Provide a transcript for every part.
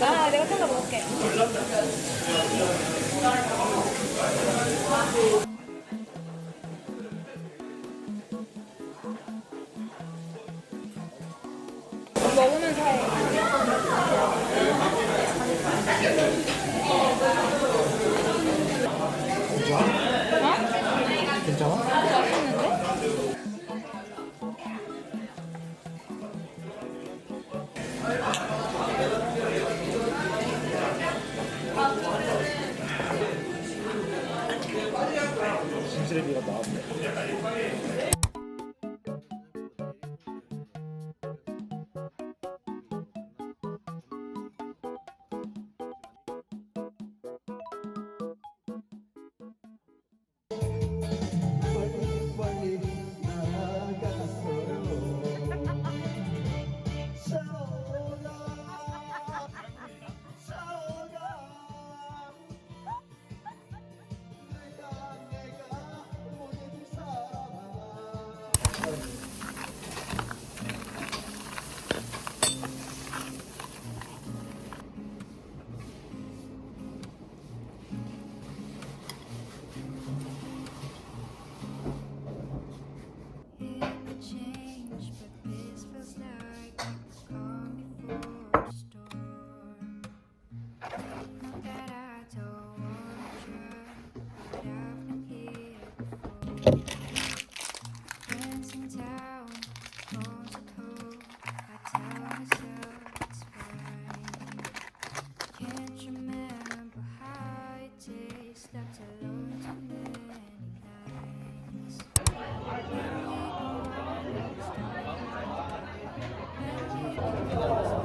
아, 내가 챙겨 먹을게. 실비가 나왔네.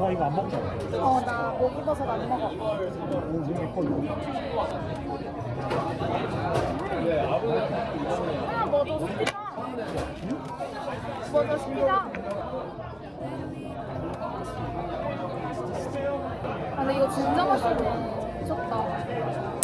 아 이거 안 먹잖아. 어, 나 목 입어서 안 먹어. 뭐도 시키자. 뭐도 시키자. 아, 근데 이거 진짜 맛있네. 미쳤다.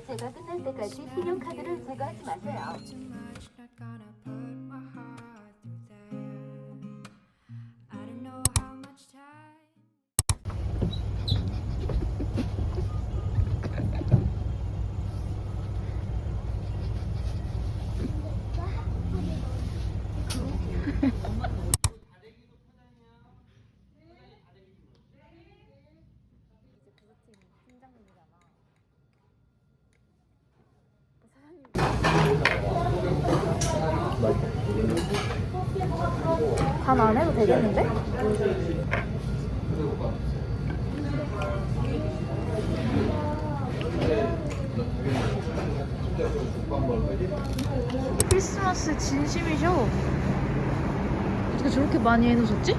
결제가 끝날 때까지 신용카드를 제거하지 마세요. 되겠는데? 크리스마스 진심이셔. 어떻게 저렇게 많이 해놓으셨지?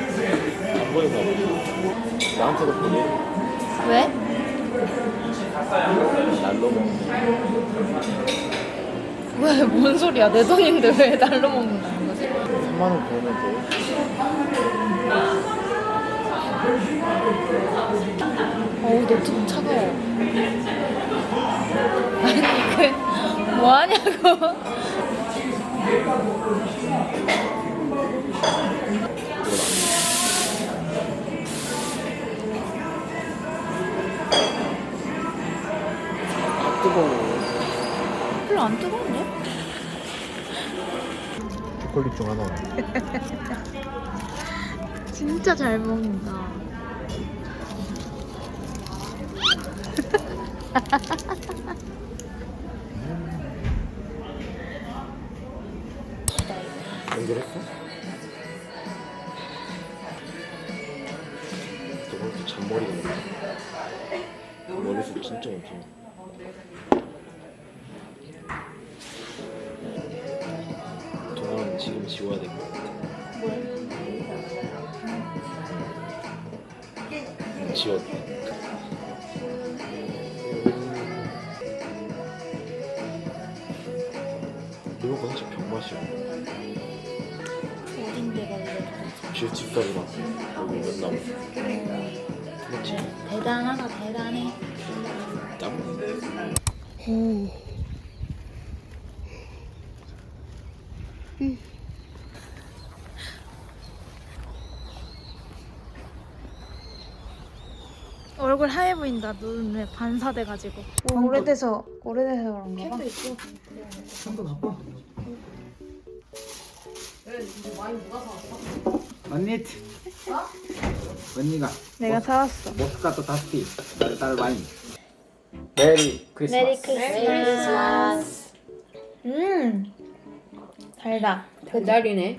안 보인다. 나한테도 보내. 왜? 날로 먹는. 왜? 뭔 소리야? 내 돈인데 왜 날로 먹는다는 거지? 3만 원 보내면 돼. 어우, 너좀 차가워. 아니, 그, 뭐 하냐고. 아, 뜨거워. 별로 안 뜨거운데? 초콜릿 중 하나. 진짜 잘 먹는다. 연결했어? 저번에 잔머리가. 머리숱 진짜 많지. 지워야 될 것 같아. 응, 지웠다. 이거 진짜 병맛이야. 어딘데 갈래? 쥐 뒷다리 막 여기 몇 나무. 그렇지. 대단하다 대단해. 땀. 얼굴 하얘 보인다. 눈에 반사돼가지고. 오래돼서 오래돼서 그런가 봐. 언니 언니가 내가 사왔어. 모스카토 다스티 딸 와인 메리 크리스마스 메리 크리스마스. 음 달다. 배달이네.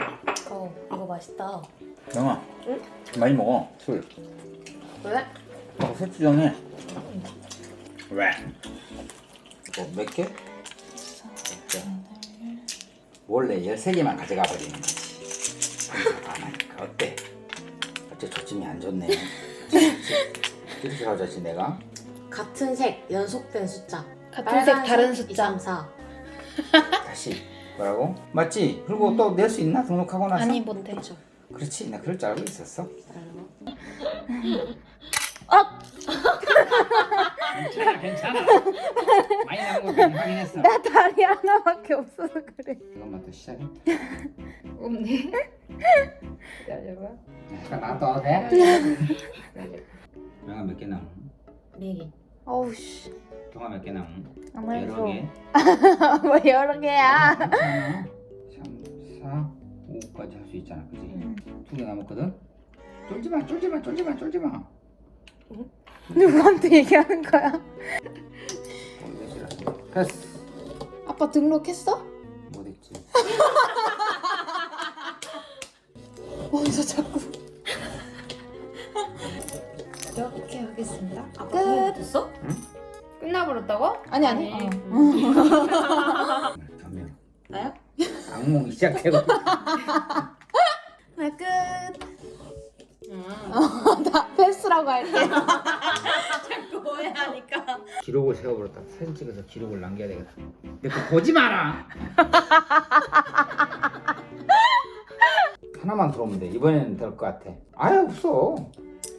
어, 이거 맛있다. 영아 많이 먹어 술 왜? 어, 술 주정해 왜? 뭐 몇 개? 원래 13개만 가져가 버리는 거지 가만히까 어때? 어째 조짐이 안 좋네 이렇게 가져지 내가 같은 색 연속된 숫자. 같은 색 다른 숫자. 2, 3, 4. 다시 뭐라고? 맞지? 그리고 또낼 수 있나? 등록하고 나서? 아니 못해. 그렇죠. 그렇지 나 그럴 줄 알고 있었어 괜찮아 괜찮아 많이 나온 거 확인했어 나 다리 하나밖에 없어서 그래. 이것만 더 시작해 없네. 기다려봐. 잠깐 놔둬도 돼? 명아 몇개 남은? 네 개. 어우 씨. 동아 몇개 남은? 안 해줘. 여러 개? 뭐 여러 개야. 괜찮아 3, 4, 5까지 할 수 있잖아 그지? 두개 남았거든? 쫄지마 쫄지마 쫄지마 쫄지마 누구한테 얘기하는 거야? 패스 아빠 등록했어? 못했지 어디서 자꾸. 이렇게 하겠습니다. 아빠 끝. 끝. 됐어? 끝나버렸다고? 아니 아니. 어. 전명 나요? 악몽이 시작되고 기록을 세워버렸다. 사진 찍어서 기록을 남겨야 되겠다. 내 거 보지 마라. 하나만 들어오면 돼. 이번에는 될 것 같아. 아예 없어.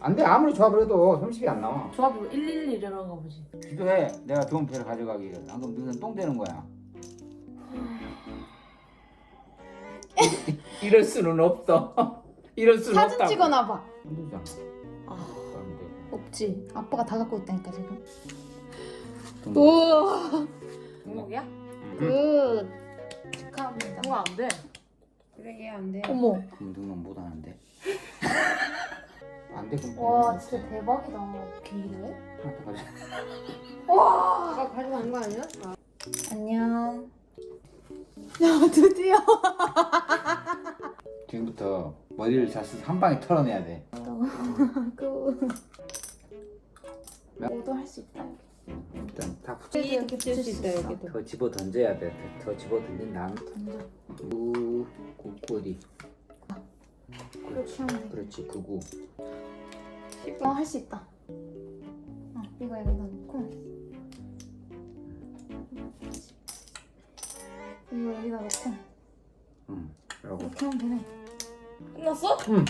안 돼. 아무리 조합을 해도 30이 안 나와. 조합으로 111 이러가 보지. 기도해. 내가 좋은 배를 가져가기를. 안 그럼 너는 똥 되는 거야. 이럴 수는 없어. 이럴 수는 사진. 찍어놔봐. 힘들잖아. 아, 그러면 돼. 없지. 아빠가 다 갖고 있다니까 지금. 등- 우와. 등록이야? 굿. 축하합니다. 뭐가 안 돼. 그래 얘안 돼. 어머. 등록 못 하는데. 안 돼. 그럼 와 진짜. 대박이다. 가져. 와. 아까 가져간 거 아니야? 아. 안녕. 야 드디어. 지금부터 머리를 잘 써서 한 방에 털어내야 돼. 굿. 모두 할수 있다. 일단 다 붙여. 이렇게 붙일 수 있다 여기도. 더 집어 던져야 돼. 더 집어 던진 다음 던져. 구, 구, 구 어디? 그렇게 하면 돼. 그렇지, 구구. 어, 할 수 있다. 어, 이거 여기다 놓고. 이거 여기다 놓고. 응. 그러고. 이렇게 하면 되네. 끝났어? 응.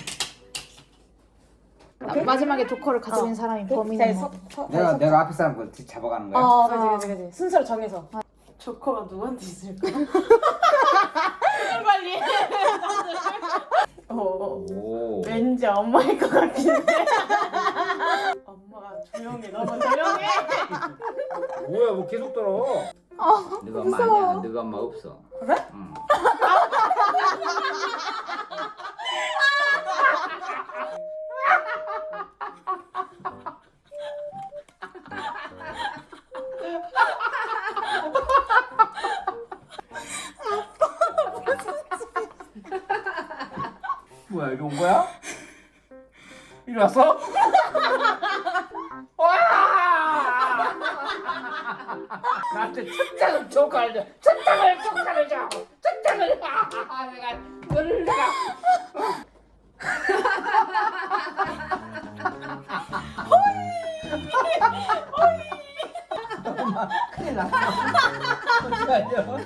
아, 마지막에 조커를 가져온 사람이 범인인 거. 내가 내가 앞에 사람 그 뒤- 잡아가는 거야. 어, 그지 그지 그지. 순서를 정해서. 조커가 누구한테 있을까? 빨리. 어, 오. 왠지 엄마일 것 같긴 해. 엄마가 조용해, 너무 조용해. 뭐야, 뭐 계속 들어. 너가 엄마 무서워. 아니야. 너가 엄마 없어. 그래? 응. 뭐야 이리 온 거야? 이리 왔어? 와! 나한테 천장을 조카를 줘 천장을 조카를 줘 천장을 아, 내가 너를 내가 Yeah.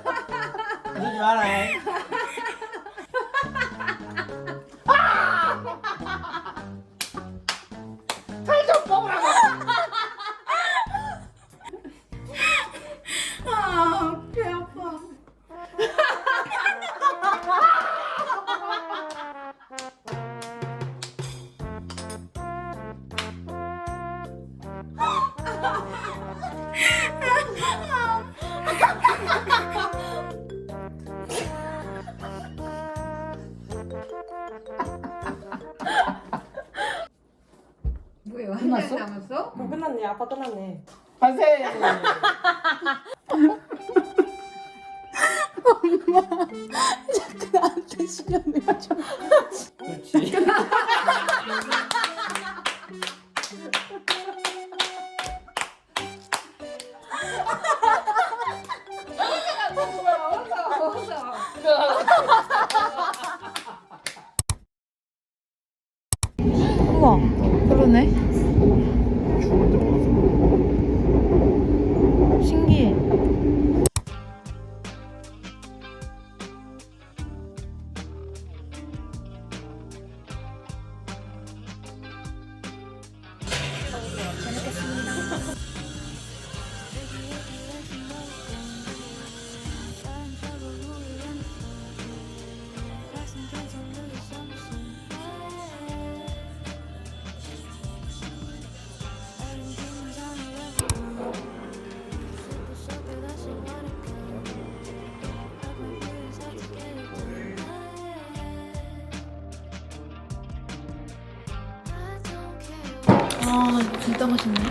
어, 끝났네. 아빠 끝났네. 만세 나한테 시련을 줘 그렇지 아 이거 진짜 맛있네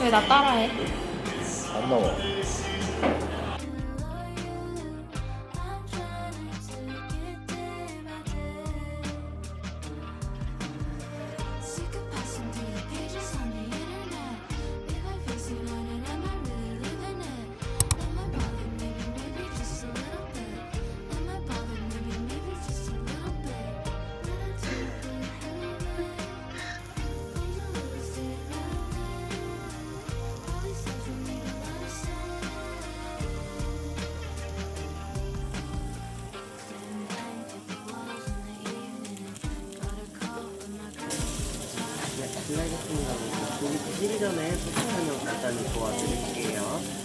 왜 나 따라해? 안 나와 편의점에 소식 설명 간단히 도와드릴게요.